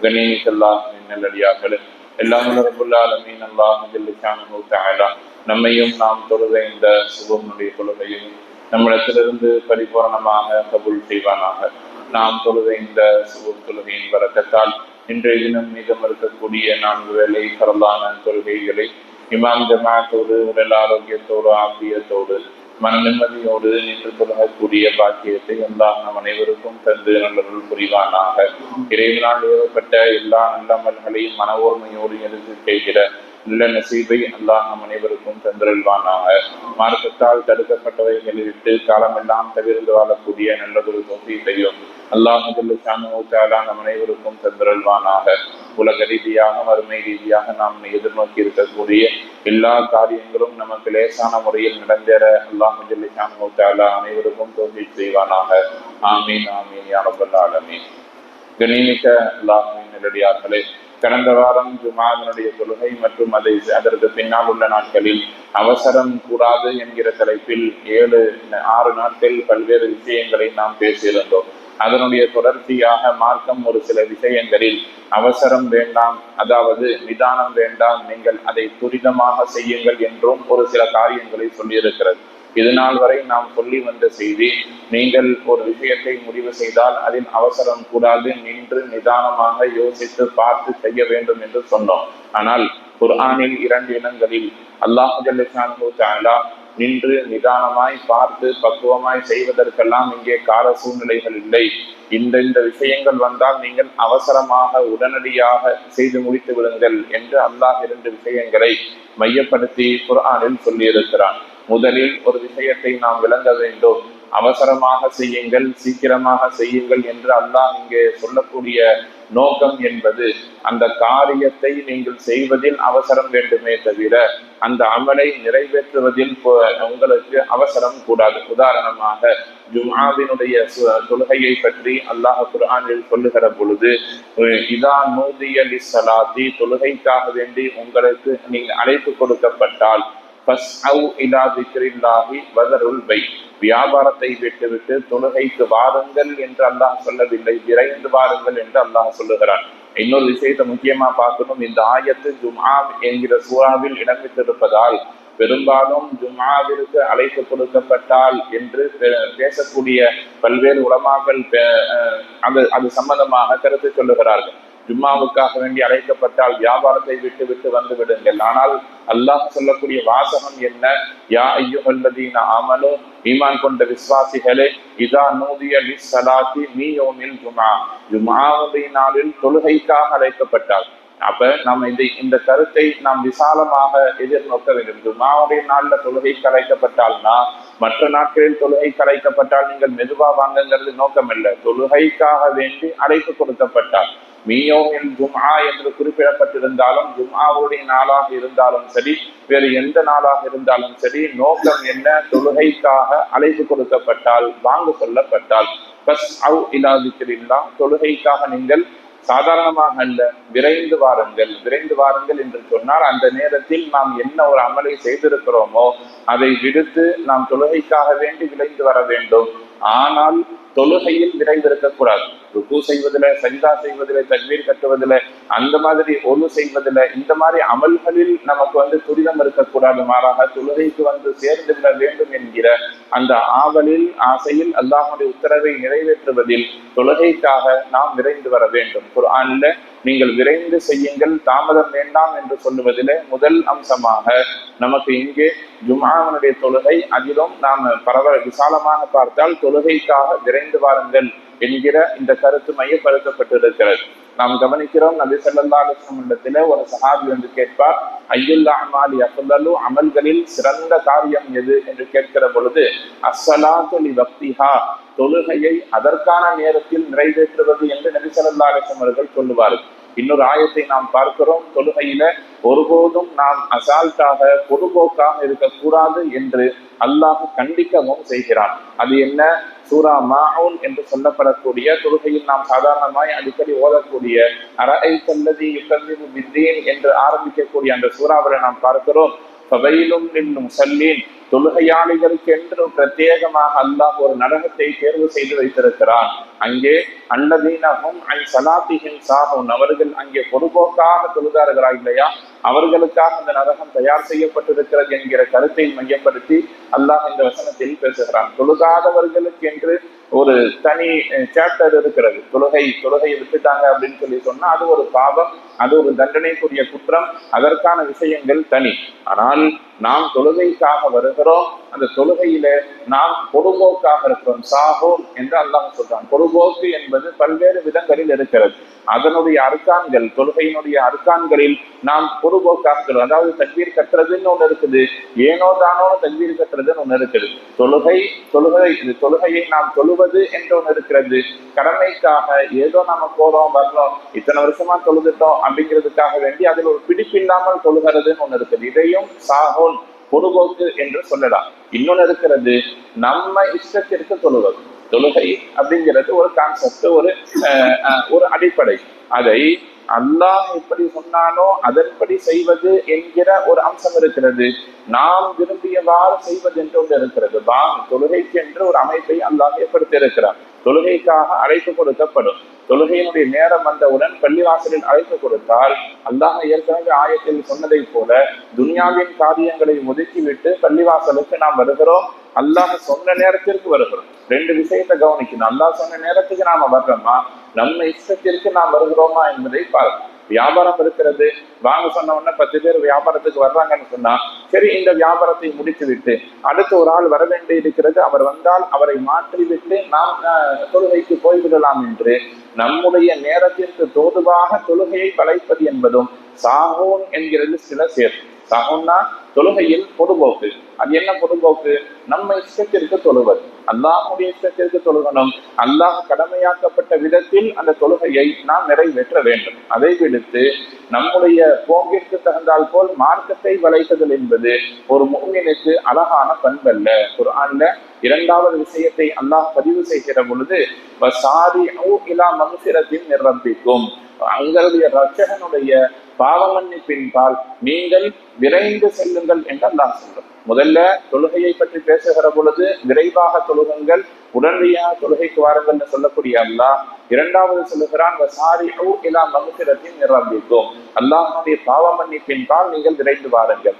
கணேனிக்கல்லாஹ் நல்லடியார்களே எல்லாம் ரபுல்லாலமீன் அல்லாஹ் ஜல்லிஷானு நம்மையும் நாம் தொழுத இந்த சுபமுடைய கொள்கையும் நம்மிடத்திலிருந்து பரிபூரணமாக கபுல் செய்வானாக நாம் தொழுத இந்த சுபம் தொழுகையின் வரக்கத்தால் இன்றைய தினம் மீதம் இருக்கக்கூடிய நான்கு வேலை பரந்தான தொழுகைகளை இமாம் ஜமாத்தோடு உடல் ஆரோக்கியத்தோடு ஆபியத்தோடு மன நிம்மதியோடு நின்று தொழகக்கூடிய பாக்கியத்தை எல்லாம் நம் அனைவருக்கும் தந்து நல்லவர்கள் புரிவானாக. இறைவனால் ஏவப்பட்ட எல்லா நல்லமல்களையும் மன ஓர்மையோடு எழுந்து செய்கிற நல்ல நசீபை அல்லாஹ் நம் அனைவருக்கும் தந்திருவானாக மார்க்கத்தால் தடுக்கப்பட்டவைகளை விட்டு காலமெல்லாம் தவிர்த்து வாழக்கூடிய நல்லதொரு தொகையையும் அல்லாஹ் முதல்ல நம் அனைவருக்கும் தந்திருவானாக உலக ரீதியாக மறுமை ரீதியாக நாம் எதிர்நோக்கி இருக்கக்கூடிய எல்லா காரியங்களும் நமக்கு லேசான முறையில் நடந்தேற அல்லாஹ் அனைவருக்கும் தோல்வி செய்வானாக. ஆமீன் ஆமீன் யாரபல் ஆலமீன். கணிமிக்க அல்லாஹின் நிலடியார்களே கடந்த வாரம் ஜுமாவினுடைய தொழுகை மற்றும் அதை அதற்கு பின்னால் உள்ள நாட்களில் அவசரம் கூடாது என்கிற தலைப்பில் ஏழு ஆறு நாட்கள் பல்வேறு விஷயங்களை நாம் பேசியிருந்தோம். அதனுடைய தொடர்ச்சியாக மார்க்கம் ஒரு சில விஷயங்களில் அவசரம் வேண்டாம் அதாவது நிதானம் வேண்டாம் நீங்கள் அதை துரிதமாக செய்யுங்கள் என்றும் ஒரு சில காரியங்களை சொல்லியிருக்கிறது. இது நாள் வரை நாம் சொல்லி வந்த செய்தி நீங்கள் ஒரு விஷயத்தை முடிவு செய்தால் அதில் அவசரம் கூடாது நின்று நிதானமாக யோசித்து பார்த்து செய்ய வேண்டும் என்று சொன்னோம். ஆனால் குர்ஆனில் இரண்டு இனங்களில் அல்லாஹு நின்று நிதானமாய் பார்த்து பக்குவமாய் செய்வதற்கெல்லாம் இங்கே கால சூழ்நிலைகள் இல்லை. இந்த இந்த விஷயங்கள் வந்தால் நீங்கள் அவசரமாக உடனடியாக செய்து முடித்து விடுங்கள் என்று அல்லாஹ் இரண்டு விஷயங்களை மையப்படுத்தி குரானில் சொல்லியிருக்கிறான். முதலில் ஒரு விஷயத்தை நாம் விளங்க வேண்டும். அவசரமாக செய்யுங்கள் சீக்கிரமாக செய்யுங்கள் என்று அல்லாஹ் இங்கே சொல்லக்கூடிய நோக்கம் என்பது அந்த காரியத்தை நீங்கள் செய்வதில் அவசரம் வேண்டுமே தவிர அந்த அமலை நிறைவேற்றுவதில் உங்களுக்கு அவசரம் கூடாது. உதாரணமாக ஜுமாவினுடைய தொழுகையை பற்றி அல்லாஹ் குரானில் சொல்லுகிற பொழுது இதா நூதிய சலாத்தி தொழுகைக்காக வேண்டி உங்களுக்கு நீங்கள் அழைப்பு கொடுக்கப்பட்டால் வியாபாரத்தை விட்டுவிட்டு தொழுகைக்கு வாருங்கள் என்று அல்லாஹ் சொல்லவில்லை. விரைந்து வாருங்கள் என்று அல்லாஹ் சொல்லுகிறான். இன்னொரு விஷயத்தை முக்கியமா பார்க்கணும். இந்த ஆயத்து ஜுமா என்கிற சூறாவில் இடம்பெற்றிருப்பதால் பெரும்பாலும் ஜுமாவிற்கு அழைப்பு கொடுக்கப்பட்டால் என்று பேசக்கூடிய பல்வேறு உலமாக்கள் அது அது சம்பந்தமாக கருத்து சொல்லுகிறார்கள். ஜும்மாவுக்காக வேண்டி அழைக்கப்பட்டால் வியாபாரத்தை விட்டு விட்டு வந்து விடுங்கள். ஆனால் அல்லாஹ் சொல்லக்கூடிய வாசகம் என்ன? யா ஐயுமல்லதீன அமலு ஈமான் கொண்ட விசுவாசிகளே இதா நூதிய சலாத்தி மீயோமில் ஜுமா ஜுமாவுடைய நாளில் தொழுகைக்காக அழைக்கப்பட்டால். அப்ப நம்ம இந்த இந்த கருத்தை நாம் விசாலமாக எதிர்நோக்க வேண்டும். ஜுமாவுடைய நாள்ல தொழுகை கலைக்கப்பட்டால்னா மற்ற நாட்களில் தொழுகை கலைக்கப்பட்டால் நீங்கள் மெதுவா வாங்குங்கிறது நோக்கம் இல்லை தொழுகைக்காக வேண்டி அழைப்பு கொடுக்கப்பட்டால். மீயோமில் ஜும்ஆ என்று குறிப்பிடப்பட்டிருந்தாலும் ஜும்ஆவுடைய நாளாக இருந்தாலும் சரி வேறு எந்த நாளாக இருந்தாலும் சரி நோக்கம் என்ன? தொழுகைக்காக அழைப்பு கொடுக்கப்பட்டால் வாங்க சொல்லப்பட்டால் பஸ் அவ் இல்லாதிக்கிறீங்களா தொழுகைக்காக நீங்கள் சாதாரணமாக அல்ல விரைந்து வாருங்கள் விரைந்து வாருங்கள் என்று சொன்னால் அந்த நேரத்தில் நாம் என்ன ஒரு அமலை செய்திருக்கிறோமோ அதை விடுத்து நாம் தொழுகைக்காக வேண்டி விரைந்து வர வேண்டும். ஆனால் தொழுகையில் விரைந்திருக்கக்கூடாது. ருக்கு செய்வதில் சஞ்சா செய்வதில் தக்வீர் கட்டுவதில் அந்த மாதிரி ஒழு செய்வதில் இந்த மாதிரி அமல்களில் நமக்கு வந்து துரிதம் இருக்கக்கூடாது. மாறாக தொழுகைக்கு வந்து சேர்ந்து விட வேண்டும் என்கிற அந்த ஆவலில் ஆசையில் அல்லாஹுடைய உத்தரவை நிறைவேற்றுவதில் தொழுகைக்காக நாம் விரைந்து வர வேண்டும். குர்ஆன்ல நீங்கள் விரைந்து செய்யுங்கள் தாமதம் வேண்டாம் என்று சொல்லுவதிலே முதல் அம்சமாக நமக்கு இங்கே ஜுமாவனுடைய தொழுகை அதிலும் நாம் பரவ விசாலமாக பார்த்தால் தொழுகைக்காக விரைந்து வாருங்கள். என்கிற இந்த கருத்து மையப்படுத்தப்பட்டிருக்கிறது. நாம் கவனிக்கிறோம் நபி சொல்லா ஒரு சஹாபி வந்து கேட்பார் ஐயுல்லா அமாலி அசல்லு அமல்களில் சிறந்த காரியம் எது? என்று கேட்கிற பொழுது அஸ்ஸலாத்து பக்திஹா தொழுகையை அதற்கான நேரத்தில் நிறைவேற்றுவது என்று நபி சொல்லா அலிஸ்லம் அவர்கள் சொல்லுவார்கள். இன்னொரு ஆயத்தை நாம் பார்க்கிறோம். தொழுகையில ஒருபோதும் நாம் அசால்ட்டாக பொதுபோக்காக இருக்கக்கூடாது என்று அல்லாஹ் கண்டிக்கவும் செய்கிறான். அது என்ன? சூரா மாவுன் என்று சொல்லப்படக்கூடிய தொழுகையில் நாம் சாதாரணமாய் அடிக்கடி ஓதக்கூடிய அரை கல்லதி யுக்கல்லிமு பித்தீன் என்று ஆரம்பிக்கக்கூடிய அந்த சூறாவில் நாம் பார்க்கிறோம். ஃபவைலும் முசல்லீன் தொழுகையாளிகளுக்கு என்று பிரத்யேகமாக அல்லாஹ் ஒரு நரகத்தை தேர்வு செய்து வைத்திருக்கிறான். அங்கே அன்னதீனகும் ஐ சலாத்திகின் சாகும் அவர்கள் அங்கே பொதுபோக்காக தொழுதார்களா இல்லையா? அவர்களுக்காக அந்த நரகம் தயார் செய்யப்பட்டிருக்கிறது என்கிற கருத்தை மையப்படுத்தி அல்லாஹ் இந்த வசனத்தில் பேசுகிறான். தொழுகாதவர்களுக்கு என்று ஒரு தனி சாப்டர் இருக்கிறது. தொழுகை தொழுகையை விட்டுட்டாங்க அப்படின்னு சொல்லி சொன்னா அது ஒரு பாவம் அது ஒரு தண்டனைக்குரிய குற்றம் அதற்கான விஷயங்கள் தனி. ஆனால் நாம் தொழுகைக்காக வருகிறோம் அந்த தொழுகையில நாம் பொதுபோக்காக இருக்கிறோம். சாகோம் என்று அல்லாஹ் சொல்றான். பொதுபோக்கு என்பது பல்வேறு விதங்களில் இருக்கிறது. அதனுடைய அர்க்கான்கள் தொழுகையினுடைய அர்க்கான்களில் நாம் பொதுபோக்காக அதாவது தக்வீர் கட்டுறதுன்னு ஒண்ணு இருக்குது. ஏனோ தானோ தக்வீர் கட்டுறதுன்னு ஒண்ணு இருக்குது. தொழுகை தொழுகை தொழுகையை நாம் தொழுவது என்று ஒண்ணு இருக்கிறது. கடமைக்காக ஏதோ நாம போறோம் வர்றோம் இத்தனை வருஷமா தொழுதுட்டோம் அப்படிங்கிறதுக்காக வேண்டி அதில் ஒரு பிடிப்பில்லாமல் தொழுகிறதுன்னு ஒண்ணு இருக்குது. இதையும் சாகோன் பொதுபோக்கு என்று சொல்லலாம். இன்னொன்னு இருக்கிறது நம்ம இஷ்டத்திற்கு தொழுவது. தொழுகை அப்படிங்கிறது ஒரு கான்செப்ட் ஒரு ஒரு அடிப்படை. அதை அல்லாஹ் எப்படி சொன்னானோ அதன்படி செய்வது என்கிற ஒரு அம்சம் இருக்கிறது. நாம் விரும்பியவாறு செய்வது என்று ஒன்று இருக்கிறது. தான் தொழுகைக்கு என்று ஒரு அமைப்பை அல்லாஹ் ஏற்படுத்தி இருக்கிறார் தொழுகைக்காக அழைப்பு கொடுக்கப்படும். தொழுகையினுடைய நேரம் வந்தவுடன் பள்ளிவாசலில் அழைப்பு கொடுத்தால் அல்லாஹ் ஏற்கனவே ஆயத்தில் சொன்னதை போல துனியாவின் காரியங்களை ஒதுக்கிவிட்டு பள்ளிவாசலுக்கு நாம் வருகிறோம். அல்லாஹ் சொன்ன நேரத்திற்கு வருகிறோம். ரெண்டு விஷயத்தை கவனிக்கணும். அல்லாஹ் சொன்ன நேரத்துக்கு நாம வர்றோமா? நம்ம இஷ்டத்திற்கு நாம் வருகிறோமா என்பதை பார்க்கணும். வியாபாரம் இருக்கிறது. வாங்க சொன்ன உடனே பத்து பேர் வியாபாரத்துக்கு வர்றாங்கன்னு சொன்னா சரி இந்த வியாபாரத்தை முடித்து விட்டு அடுத்த ஒரு ஆள் வர வேண்டி இருக்கிறது. அவர் வந்தால் அவரை மாற்றிவிட்டு நாம் தொழுகைக்கு போய்விடலாம் என்று நம்முடைய நேரத்திற்கு தோதுவாக தொழுகையை வளைப்பது என்பதும் சாகோன் என்கிறது சில சேர் சாகோன்னா தொழுகையில் பொதுபோக்கு. அது என்ன பொதுபோக்கு? நம்ம இஷ்டத்திற்கு தொழுவது அல்லாஹுடைய இஷ்டத்திற்கு தொழுகணும். அல்லாஹ் கடமையாக்கப்பட்ட விதத்தில் அந்த தொழுகையை நாம் நிறைவேற்ற வேண்டும். அதை விடுத்து நம்முடைய போக்கிற்கு தகுந்தால் போல் மார்க்கத்தை வளைத்ததல் என்பது ஒரு முகமினுக்கு அழகான பண்பல்ல. ஒரு ஆண்ட இரண்டாவது விஷயத்தை அல்லாஹ் பதிவு செய்கிற பொழுது இலா மகுசிரத்தின் நிரம்பிக்கும் உங்களுடைய ரட்சகனுடைய பாவமன்னிப்பின்பால் நீங்கள் விரைந்து செல்லுங்கள் என்று அல்லாஹ் சொல்றோம் முதல்ல தொழுகையை பற்றி பேசுகிற பொழுது விரைவாக தொழுகுங்கள் உடனடியாக தொழுகைக்கு வாருங்கள் சொல்லக்கூடிய அல்லாஹ் இரண்டாவது சொல்லுகிறான் வசாரி இலா மகுசிரத்தின் நிரம்பிக்கும் அல்லாஹனுடைய பாவ மன்னிப்பின்பால் நீங்கள் விரைந்து வாருங்கள்.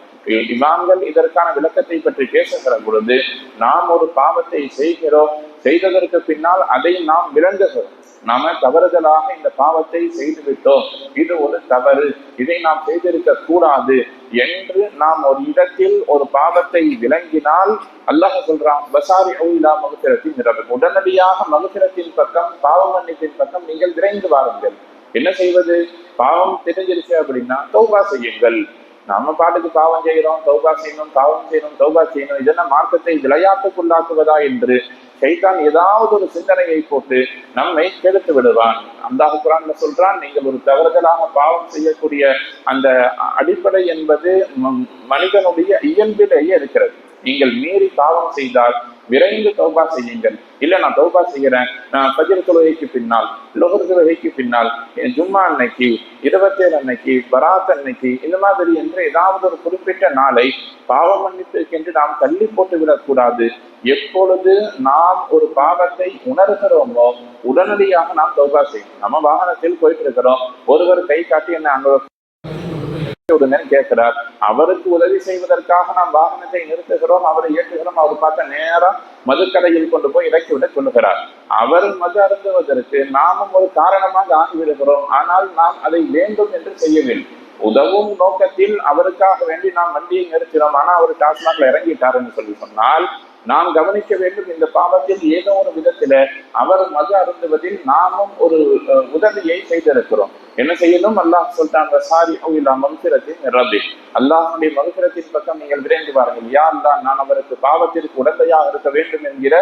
இமாம்கள் இதற்கான விளக்கத்தை பற்றி பேசுகிற பொழுது நாம் ஒரு பாவத்தை செய்கிறோம் செய்ததற்கு பின்னால் அதை நாம் விளங்குகிறோம். நாம தவறுதலாக இந்த பாவத்தை செய்துவிட்டோம். இது ஒரு தவறு. இதை நாம் செய்திருக்க கூடாது என்று நாம் ஒரு இடத்தில் ஒரு பாவத்தை விளங்கினால் அல்லாஹ் சொல்றான் பசாரி ஓயிலா மகுத்திரத்தின் நிரம்பும் உடனடியாக மகுத்திரத்தின் பக்கம் பாவ மன்னிப்பின் பக்கம் நீங்கள் விரைந்து வாருங்கள். என்ன செய்வது? பாவம் தெரிஞ்சிருச்சு அப்படின்னா தௌபா செய்யுங்கள். நம்ம பாட்டுக்கு பாவம் செய்கிறோம் தௌபா செய்யணும் பாவம் செய்யணும் தௌபா செய்யணும். இதெல்லாம் மார்க்கத்தை விளையாட்டுக்குள்ளாக்குவதா என்று சைத்தான் ஏதாவது ஒரு சிந்தனையை போட்டு நம்மை கெடுத்து விடுவான். அந்த குரான்ல சொல்றான் நீங்கள் ஒரு தவறுதலாக பாவம் செய்யக்கூடிய அந்த அடிப்படை என்பது மனிதனுடைய இயல்பிலேயே இருக்கிறது. நீங்கள் மீறி பாவம் செய்தால் விரைந்து தௌபா செய்யுங்கள். இல்ல நான் தௌபா செய்கிறேன். நான் பஜர் தொழுகைக்கு பின்னால் லோகர் தொழுகைக்கு பின்னால் ஜும்மா அன்னைக்கு இருபத்தேழு அன்னைக்கு பராத் அன்னைக்கு இந்த மாதிரி என்று ஏதாவது ஒரு குறிப்பிட்ட நாளை பாவ மன்னிப்பிற்கென்று நாம் தள்ளி போட்டு விடக்கூடாது. எப்பொழுது நாம் ஒரு பாவத்தை உணர்கிறோமோ உடனடியாக நாம் தௌபா செய்யணும். நம்ம வாகனத்தில் போயிட்டு இருக்கிறோம். ஒருவர் கை காட்டி என்ன அங்க உடனே கேட்கிறார். அவருக்கு உதவி செய்வதற்காக நாம் வாகனத்தை நிறுத்துகிறோம் அவரை இயக்குகிறோம். அவர் பார்த்த நேரம் மதுக்கடையில் கொண்டு போய் இறக்கி கொள்ளுகிறார். அவர் மது அருந்துவதற்கு நாமும் ஒரு காரணமாக ஆகிவிடுகிறோம் ஆனால் நாம் அதை வேண்டும் என்று செய்யவில்லை. உதவும் நோக்கத்தில் அவருக்காக வேண்டி நாம் வண்டியை நிறுத்தினோம். ஆனா அவர் டாஸ்மாக்ல இறங்கிட்டாருன்னு சொல்லி சொன்னால் நாம் கவனிக்க வேண்டும் இந்த பாவத்தில் ஏதோ ஒரு விதத்தில அவர் மது அருந்துவதில் நாமும் ஒரு உதவியை செய்திருக்கிறோம். என்ன செய்யணும்? அல்லாஹ் சொல்றாங்க சாரி இல்லா மகுசிரத்தின் ரபி அல்லாஹுடைய மகுசிரத்தின் பக்கம் நீங்கள் விரைந்து வாருங்கள். யார் தான் நான் அவருக்கு பாவத்திற்கு உடந்தையாக இருக்க வேண்டும் என்கிற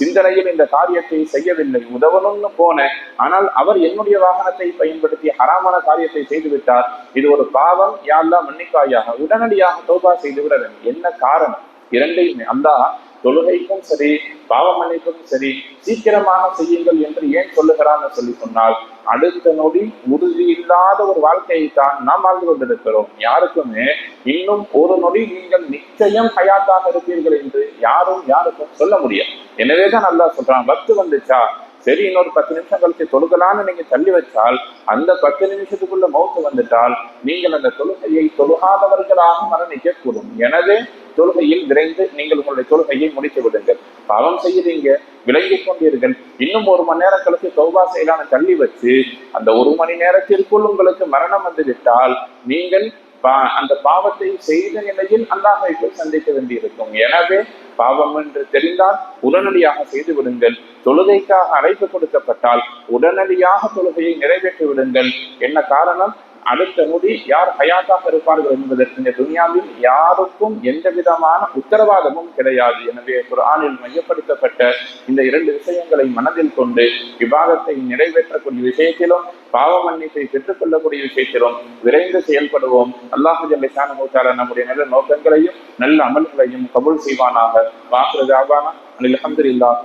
சிந்தனையில் இந்த காரியத்தை செய்யவில்லை. உதவணும்னு போனேன். ஆனால் அவர் என்னுடைய வாகனத்தை பயன்படுத்தி ஹராமான காரியத்தை செய்துவிட்டார். இது ஒரு பாவம். யாரெல்லாம் மன்னிக்காயாக உடனடியாக தோபா செய்து விட வேண்டும். என்ன காரணம்? இரண்டையுமே. அல்லாஹ் தொழுகைக்கும் சரி பாவ மன்னிப்பும் சரி சீக்கிரமாக செய்யுங்கள் என்று ஏன் சொல்லுகிறான்னு சொல்லி சொன்னால் அடுத்த நொடி உறுதி இல்லாத ஒரு வாழ்க்கையை தான் நாம் வாழ்ந்து கொண்டிருக்கிறோம். யாருக்குமே இன்னும் ஒரு நொடி நீங்கள் நிச்சயம் ஹயாத்தாக இருப்பீர்கள் என்று யாரும் யாருக்கும் சொல்ல முடியாது. எனவேதான் நல்லா சொல்றான் பத்து வந்துச்சா? சரி இன்னொரு பத்து நிமிஷம் கழித்து தொழுகலான்னு நீங்கள் தள்ளி வச்சால் அந்த பத்து நிமிஷத்துக்குள்ள மௌத்து வந்துட்டால் நீங்கள் அந்த தொழுகையை தொழுகாதவர்களாக மரணிக்க கூடும் எனவே தொழுகையில் விரைந்து நீங்கள் உங்களுடைய தொழுகையை முடித்து விடுங்கள். பாவம் செய்கிறீங்க விளங்கிக் கொண்டீர்கள். இன்னும் ஒரு மணி நேரம் கழித்து தௌபா செய்யலான்னு தள்ளி வச்சு அந்த ஒரு மணி நேரத்திற்குள் உங்களுக்கு மரணம் வந்து விட்டால் நீங்கள் அந்த பாவத்தை செய்த நிலையில் அல்லாஹை போய் சந்திக்க வேண்டியிருக்கும். எனவே பாவம் என்று தெரிந்தால் உடனடியாக செய்து விடுங்கள். தொழுகைக்காக அழைப்பு கொடுக்கப்பட்டால் உடனடியாக தொழுகையை நிறைவேற்றி விடுங்கள். என்ன காரணம்? அடுத்த நொடி யார் ஹயாத்தாக இருப்பார்கள் என்பதற்கு இந்த துனியாவில் யாருக்கும் எந்த விதமான உத்தரவாதமும் கிடையாது. எனவே குரானில் மையப்படுத்தப்பட்ட இந்த இரண்டு விஷயங்களை மனதில் கொண்டு விவாதத்தை நிறைவேற்றக்கூடிய விஷயத்திலும் பாவ மன்னிப்பை பெற்றுக்கொள்ளக்கூடிய விஷயத்திலும் விரைந்து செயல்படுவோம். அல்லாஹு ஜல்லிசான மூத்தால நம்முடைய நல்ல நோக்கங்களையும் நல்ல அமல்களையும் கபுல் செய்வானாக. வாக்குறது ஆவானா அனில் அஹமதுல்லாஹ்